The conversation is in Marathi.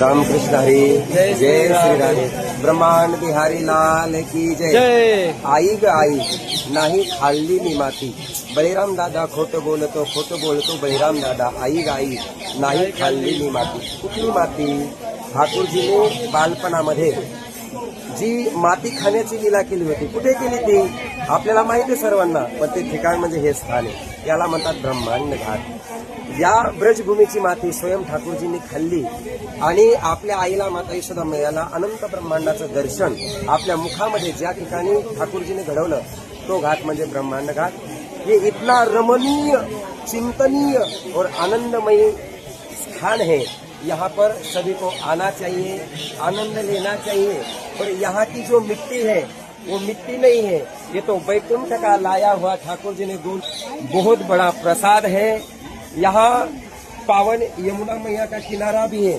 रामकृष्ण हरी जय श्री राधे ब्रह्मांड बिहारी लाल की जय। जय। आई ग आई नाही खाल्ली मी माती। बळीराम दादा खोटं बोलतो खोटं बोलतो बळीराम दादा। आई ग आई नाही खाल्ली मी माती। कुठली माती? ठाकूरजीने बालपणामध्ये जी माती खाण्याची लीला केली होती कुठे केली ती? आपल्याला माहिती आहे सर्वांना पण ते ठिकाण म्हणजे हे स्थान आहे। याला म्हणतात ब्रह्मांड घाट या ब्रजभूमीची माती स्वयं ठाकूरजींनी खाल्ली आणि आपल्या आईला माता यशोदा मैयाला अनंत ब्रह्मांडाचं दर्शन आपल्या मुखामध्ये ज्या ठिकाणी ठाकूरजीने घडवलं तो घाट म्हणजे ब्रह्मांड घाट हे इतना रमणीय चिंतनीय और आनंदमयी स्थान है यहाँ पर सभी को आना चाहिए आनंद लेना चाहिए. और यहाँ की जो मिट्टी है वो मिट्टी नहीं है। ये तो वैकुंठ का लाया हुआ ठाकुर जी ने दूध बहुत बड़ा प्रसाद है। यहाँ पावन यमुना मैया का किनारा भी है।